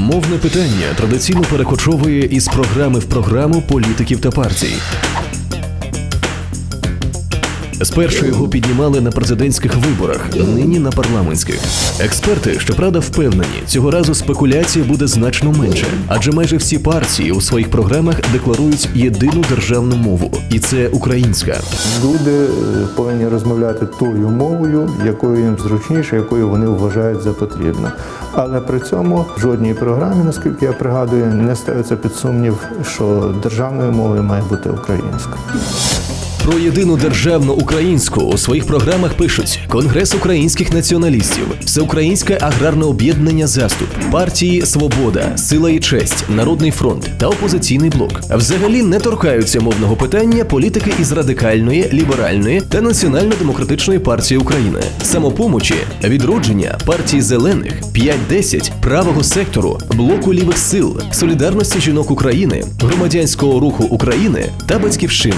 Мовне питання традиційно перекочовує із програми в програму політиків та партій. Спершу його піднімали на президентських виборах, нині на парламентських. Експерти, щоправда, впевнені, цього разу спекуляції буде значно менше, адже майже всі партії у своїх програмах декларують єдину державну мову, і це українська. Люди е, повинні розмовляти тою мовою, якою їм зручніше, якою вони вважають за потрібно. Але при цьому в жодній програмі, наскільки я пригадую, не ставиться під сумнів, що державною мовою має бути українська. Про єдину державну українську у своїх програмах пишуть Конгрес українських націоналістів, Всеукраїнське аграрне об'єднання Заступ, партії Свобода, Сила і честь, Народний фронт та опозиційний блок. Взагалі не торкаються мовного питання політики із радикальної, ліберальної та національно-демократичної партії України, самопомочі, відродження партії зелених, 5-10, правого сектору, блоку лівих сил, солідарності жінок України, громадянського руху України та батьківщини.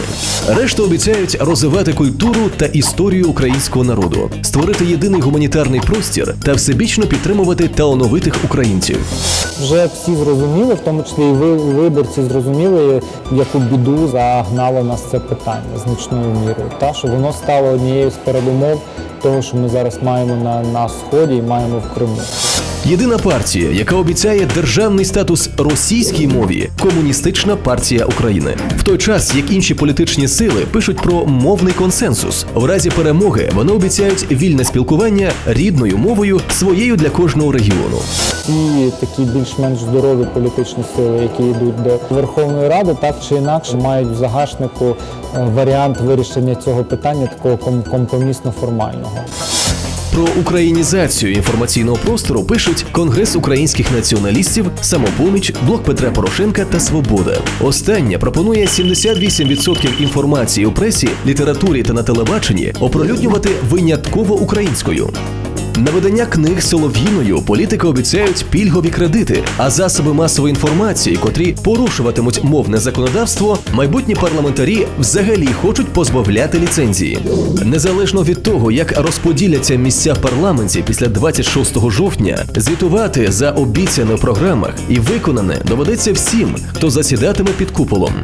Решта обіцяють розвивати культуру та історію українського народу, створити єдиний гуманітарний простір та всебічно підтримувати талановитих українців. Вже всі зрозуміли, в тому числі і ви, виборці зрозуміли, яку біду загнало нас це питання значною мірою. Та що воно стало однією з передумов того, що ми зараз маємо на, на сході і маємо в Криму. Єдина партія, яка обіцяє державний статус російській мові комуністична партія України. В той час як інші політичні сили пишуть про мовний консенсус. В разі перемоги вони обіцяють вільне спілкування рідною мовою своєю для кожного регіону. Ті такі більш-менш здорові політичні сили, які йдуть до Верховної Ради, так чи інакше мають в загашнику е, варіант вирішення цього питання такого ком- компромісно-формального. Про українізацію інформаційного простору пишуть Конгрес українських націоналістів, самопоміч, блок Петра Порошенка та Свобода. Остання пропонує 78% інформації у пресі, літературі та на телебаченні оприлюднювати винятково українською. На видання книг солов'їною політики обіцяють пільгові кредити, а засоби масової інформації, котрі порушуватимуть мовне законодавство, майбутні парламентарі взагалі хочуть позбавляти ліцензії. Незалежно від того, як розподіляться місця в парламенті після 26 жовтня, звітувати за обіцяне програмах і виконане доведеться всім, хто засідатиме під куполом.